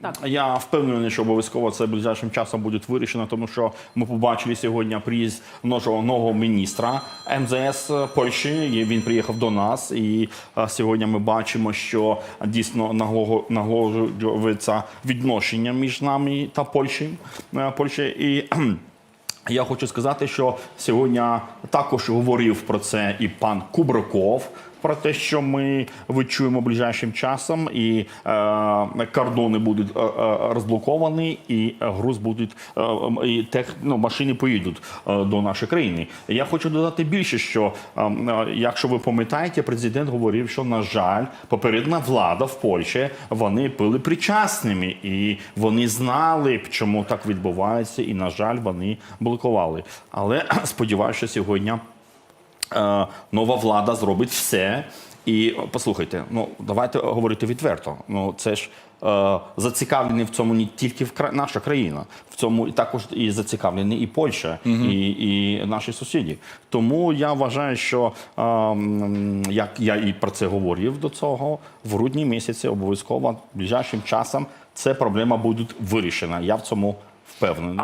Так. Я впевнений, що обов'язково це ближайшим часом буде вирішено, тому що ми побачили сьогодні приїзд нового міністра МЗС Польщі. Він приїхав до нас, і е, сьогодні ми бачимо, що дійсно наголошується відношення між нами та Польщею. е, Польщею. І я хочу сказати, що сьогодні також говорив про це і пан Кубраков. Про те, що ми відчуємо ближайшим часом, і е, кордони будуть е, е, розблоковані, і груз будуть е, і тех, ну, машини поїдуть е, до нашої країни. Я хочу додати більше, що е, якщо ви пам'ятаєте, президент говорив, що на жаль, попередня влада в Польщі вони були причасними, і вони знали, чому так відбувається, і на жаль, вони блокували. Але сподіваюся, що сьогодні е, нова влада зробить все. І послухайте, ну давайте говорити відверто. Ну це ж е, зацікавлені в цьому не тільки в кра- наша країна, в цьому і також і зацікавлені і Польща, і, і наші сусіди. Тому я вважаю, що е, як я і про це говорив до цього, в грудні місяці обов'язково ближайшим часом ця проблема буде вирішена. Я в цьому впевнений.